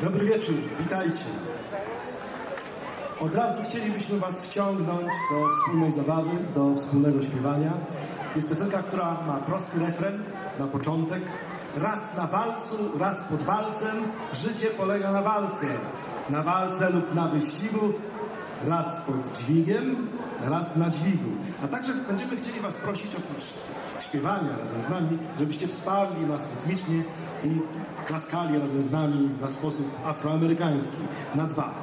Dobry wieczór, witajcie. Od razu chcielibyśmy Was wciągnąć do wspólnej zabawy, do wspólnego śpiewania. Jest piosenka, która ma prosty refren na początek. Raz na walcu, raz pod walcem, życie polega na walce. Na walce lub na wyścigu, raz pod dźwigiem, raz na dźwigu. A także będziemy chcieli Was prosić oprócz śpiewania razem z nami, żebyście wsparli nas rytmicznie i klaskali razem z nami na sposób afroamerykański. Na dwa.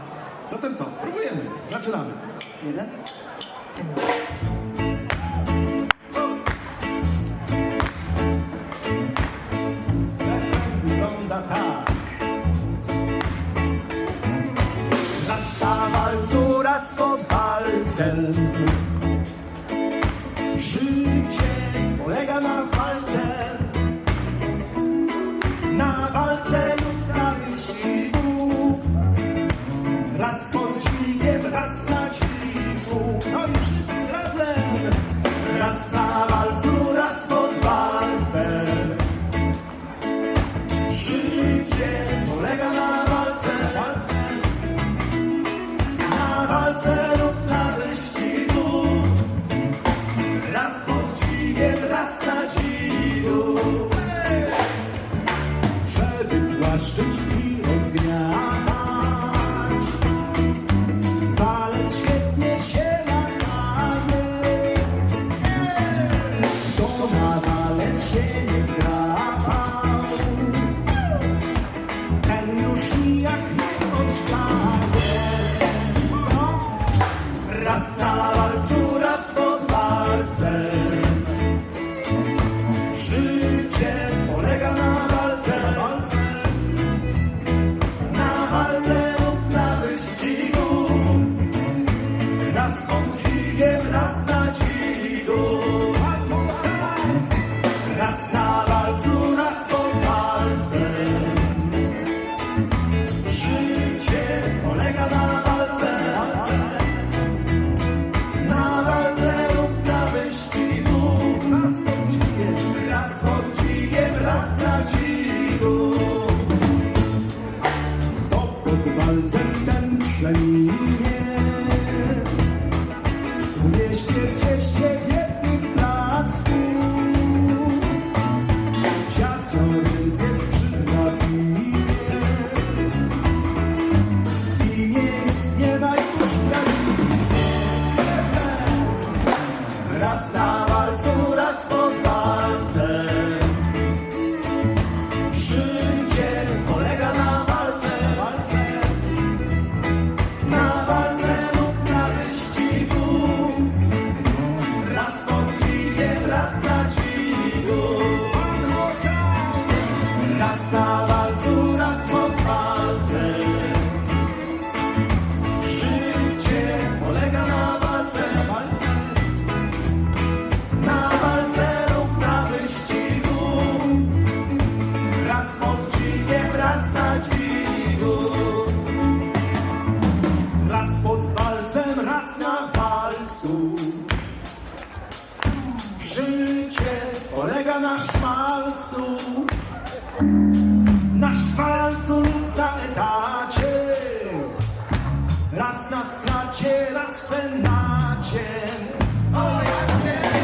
Zatem co? Próbujemy. Zaczynamy. Jeden. Walcem. Życie polega na Żeby płaszczyć i rozgniatać. Walec świetnie się nadaje. To na walec się nie wdrapał. Ten już nijak nie odstaje. Co? Raz na walcu, raz pod walcem. Pod walcem ten na szwalcu lub na etacie. Raz na stracie, raz w senacie. O, jak.